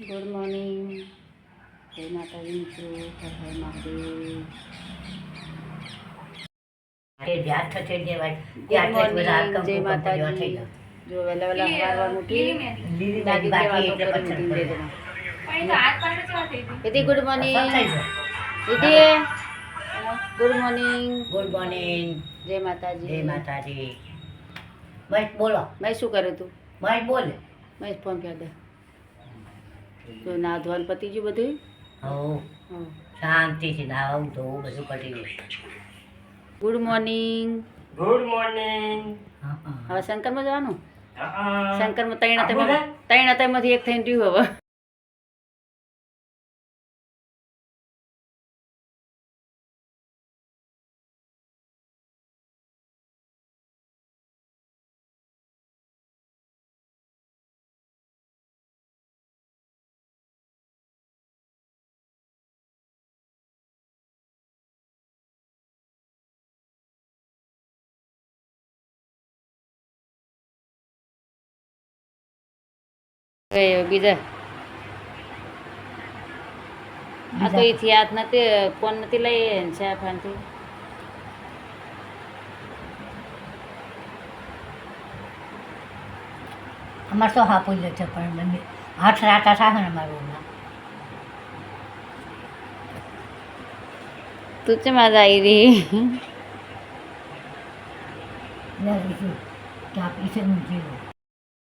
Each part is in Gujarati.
ગુડ મોર્નિંગ જય માતાજી મિત્રો હર હર મહાદેવ તે ધ્યાન થશે જેવા ગુડ ત્યાં બધા મોર્નિંગ કંકુ જય કંકુ જેવા થઈ માતાજી જાય. જો વહેલા વહેલા સવારમાં ઉઠી લીલી દાદી બાકી કે વાતો એટલે કરી પથ્થર મીટિંગ પડે. દીદી ગુડ મોર્નિંગ પસંદ થઈ ગયો. દીદી ગુડ મોર્નિંગ ગુડ મોર્નિંગ જય માતાજી જય માતાજી મહેશ બોલો મેં શું કર્યું તું? મહેશ બોલ મેં ફોન કરી દે તો ના ધોવાનું પતી ગયું બધું હો હં. શાંતિથી નાવું ધોવું બધું પતી ગયું. ગુડ મોર્નિંગ ગુડ મોર્નિંગ હા, હા. હવે શંકરમાં જવાનું? શંકર શંકરમાં તૈણા તૈણા હતામાંથી એક થઈને રહ્યું હવે. બીજા. આ તો એથી હાથ નથી ફોન નથી લઈ છે ફાનથી અમારે તો હાપું જ છે પણ મને હાથ રાતા થાય ને અમારું. તું છે મજા આવી રહી? લે કે આ પીછે મૂકી દો.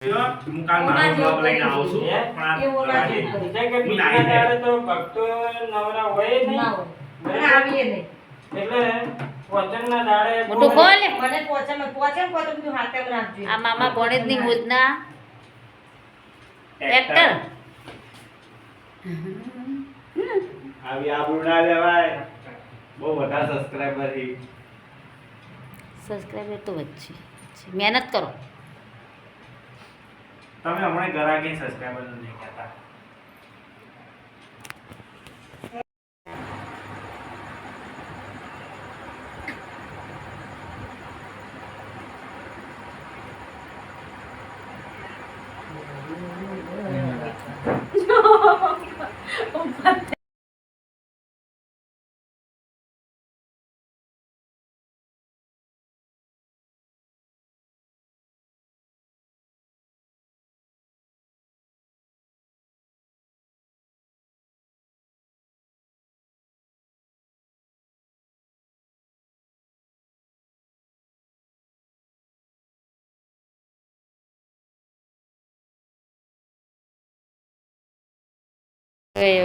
હું કાલ મારો બ્લોગ લઈને આવું છું. પણ આ તો ભક્તો નવરા હોય નહીં? એટલે મને પોચે મેં પોચે ને પોચે બધું હાથે રાખજો. આ મામા ભણેજની મોજના ટ્રેક્ટર આવી આબરૂ ના લેવાય. સબસ્ક્રાઇબર સબસ્ક્રાઈબર તો વચ્ચે મહેનત કરો. તમે હમણાં ગરાકી સબસ્ક્રાઈબર નહીં કહેતા.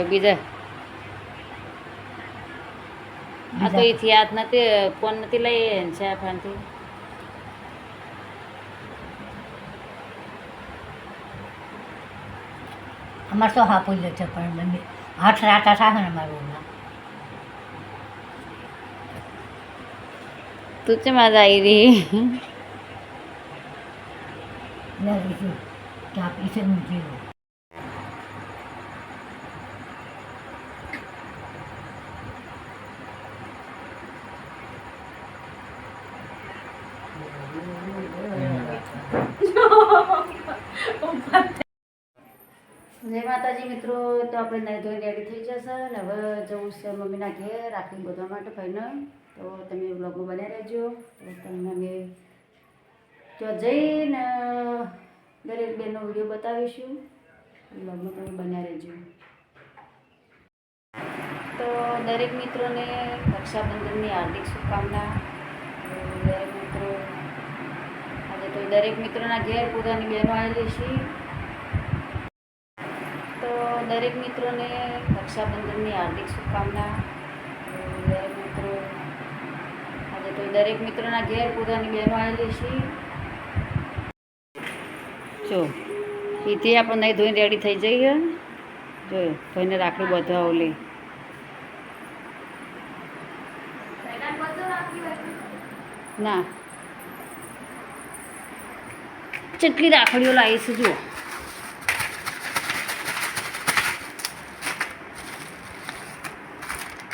બીજા. આ તો એથી હાથ નથી ફોન નથી લઈ છે ફાનથી અમારે તો હાપું જ છે પણ હાથ રાતા થાય ને અમારું હમણાં. તું છે મજા આવી રહી? કે આ પીછે મૂકી જય માતાજી મિત્રો, તો આપણે નહીં ધોઈને રેડી થઈ જશે ને હવે જવું છે મમ્મીના ઘેર રાખી બધા માટે ભાઈને. તો તમે બ્લોગમાં બન્યા રહેજો. તો તમને અમે જો જઈને દરેક બેનનો વીડિયો બતાવીશું. બ્લોગમાં તમે બન્યા રહેજો. તો દરેક મિત્રોને રક્ષાબંધનની હાર્દિક શુભકામના. દરેક તો દરેક મિત્રોના ઘેર પોતાની બહેનો આવેલી છે. તો દરેક મિત્રોને રક્ષાબંધનની હાર્દિક શુભકામના. દરેક મિત્રો, આજે તો દરેક મિત્રોના ઘેર પોતાની બહેનો આવેલી છે. જો એથી આપણે નહીં ધોઈને રેડી થઈ જઈએ જો, ધોઈને રાખડી બધા ઓલી. ના. કેટલી રાખડીઓ લાવી છે જુઓ.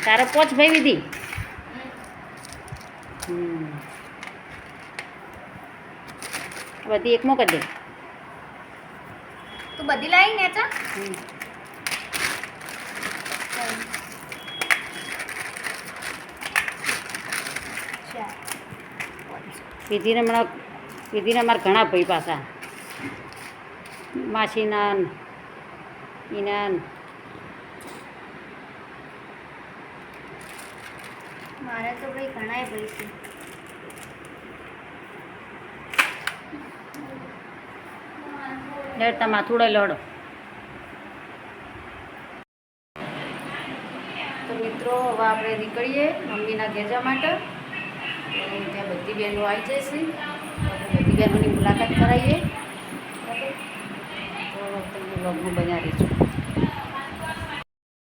તારે પોચ ભાઈ વિધિ બધી એકમાં કરી દે. તું બધી લાવી ને ચા. વિધિને હમણાં વિધિને મારા ઘણા ભાઈ પાછા. માસીના એના મારે તો ભાઈ ઘણાય ભાઈ છે. લેડ માથુડે માથું લડો. તો મિત્રો હવે આપણે નીકળીએ મમ્મીના ગેજા માટે. ત્યાં બધી બહેનો આવી જશે. બહેનોની મુલાકાત કરાવીએ? તો તમને બ્લોગમાં બન્યા રહીશું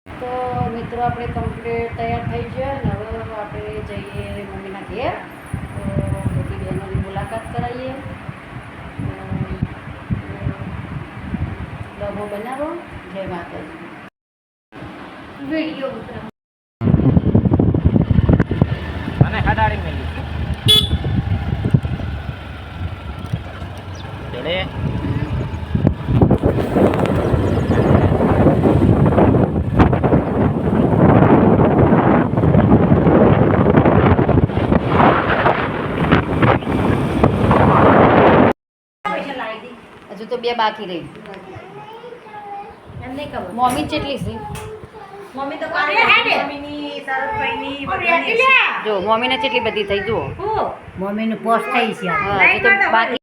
તો મિત્રો આપણે કમ્પ્લીટ તૈયાર થઈ ગયા અને હવે આપણે જઈએ મમ્મીના ઘેર તો બધી બહેનોની મુલાકાત કરાવીએ બ્લોગો બનાવો જય માતાજી વીડિયો ઉતરો અને હડાડી મેલી જોડે પૈસા લાવી દી હજુ તો બે બાકી રહી એમ નહીં ખબર મમ્મી કેટલી છે મમ્મી તો મમ્મીની શરદભાઈની જો મમ્મીને કેટલી બધી થઈ જુઓ હું મમ્મીનું થઈ છે હા તો બાકી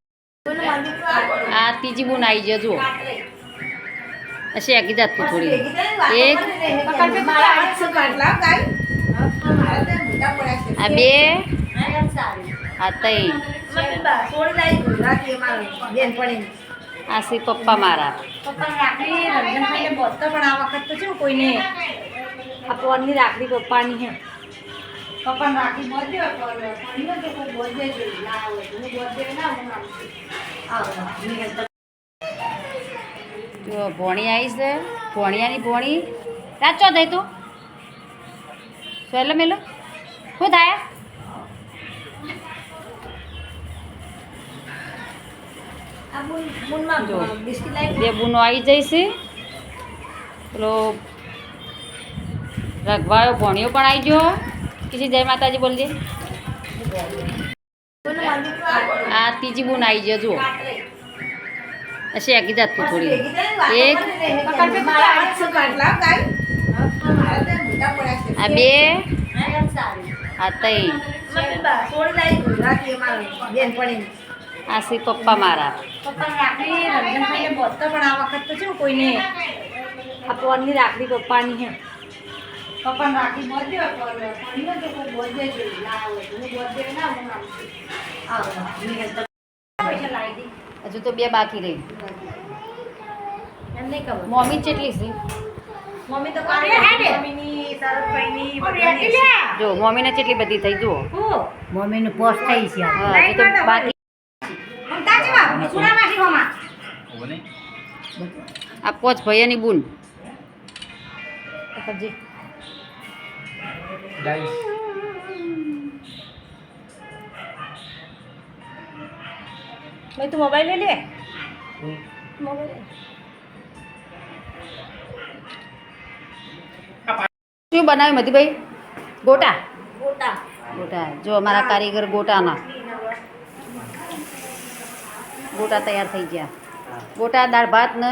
આ ત્રીજી બુન આવી જાય જુઓ હશે આખી જાત તો થોડી એક આ બે આ ત્રણ આ સી પપ્પા મારા રાખડી રંજનભાઈને બોલતો પણ આ વખત તો ને કોઈને આ પોરની રાખડી પપ્પાની હે પપ્પાને રાખડી પોણીનો તો કોઈ બોલજે ના બોલજે ના. જો ભોણી આવી છે. ભોણિયાની ભોણી. રાચો થઈ તું? સહેલો મેલો. શું થાય આ બુન બુનમાં જો. બે બુનો આવી જઈશે. પેલો રઘવાયો ભોણિયો પણ આવી ગયો. કિસી જય માતાજી બોલજે. આ ત્રીજી બુન આવી ગયો, જુઓ. હશે આખી જાત થોડી. એક, આ બે, આ ત્રણ. આ સી પપ્પા મારા પપ્પાને રાખડી રંજનભાઈને બોલતો પણ આ વખત તો છે કોઈને? આ રાખડી પપ્પાની હે. પપ્પાને રાખડી તો કોઈ બોલજે હજુ તો બે બાકી રહી. એમ નહીં ખબર. મમ્મી ચેટલી છે? મમ્મી તો મમ્મીની જો મમ્મીને કેટલી બધી થઈ જુઓ. હું? મમ્મીનું પોસ્ટ થઈ છે. હા તો બાકી આ પોચ ભાઈની બુન. ભાઈ તું મોબાઈલ લઈ લે? શું બનાવ્યું મધીભાઈ? ગોટા? ગોટા. ગોટા. જો અમારા કારીગર ગોટાના. ગોટા તૈયાર થઈ ગયા. ગોટા દાળ ભાત ને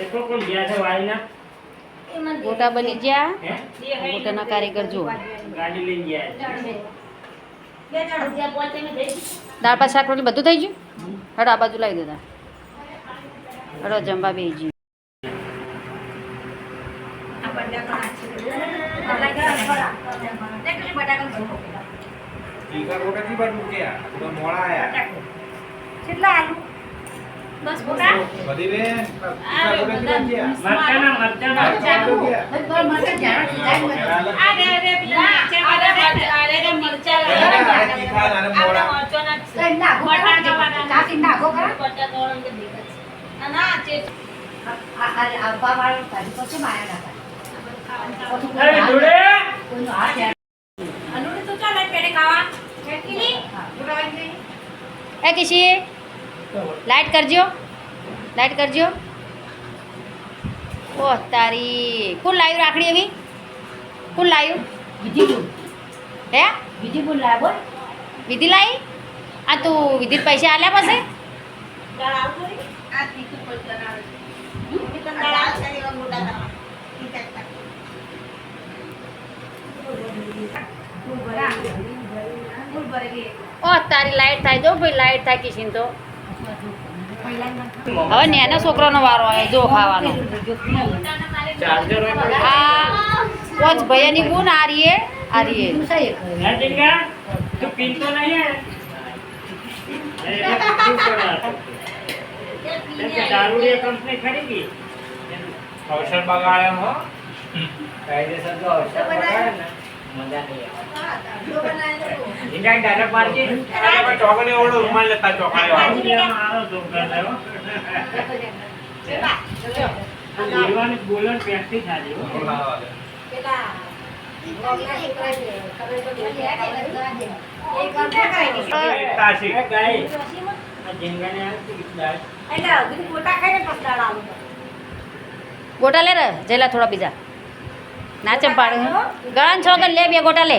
દેખો કોણ ગયા છે વાળીના? ગોટા બની ગયા. ગોટાના કારીગર જો ગાડી લઈને ગયા દાળ ભાત શાક રોટલી બધું થઈ ગયું? હડો આ બાજુ લાવી દેતા હડો જમવા બે જી આ બટાકા નાખી ટીકા ગોટા થી બાજુ મૂક્યા તો મોડા આયા. કેટલા આલુ? બસ પૂરા બધી બેન આ મરચાના મરચાના આ રે રે પેલા મરચાં રે, આ રે રે મરચાં. આને તીખા અને આપણે મોળા મરચાંના જ છે. બટાકા વાળા. બટાકા વાળા કે ભેગા છે. ના, ના, છે. અરે જોડે અનુને તો ચાલે પેટે ખાવા ખેંચી એ કિશી લાઈટ કરજો. લાઈટ કરજો. ઓહ તારી. કોણ લાવ્યું રાખડી એવી? કોણ લાવ્યું હે? વિધિ લાવી આ તું વિધિ પૈસા આલ્યા પાસે. ઓહ તારી લાઈટ થાય જો ભાઈ લાઈટ થાય કિશિન તો. હવે નેનો છોકરાનો વારો આવે, જો ખાવાનો. હા પોચ ભૈયાની બુન આ રીએ આ રીએ અવસર બગાડ્યો કાયદેસર તો અવસર બગાડે ગોટા લે રે જેલા થોડા બીજા. ના ચંપાડ ગણ છો. કે લે બે ગોટા લે.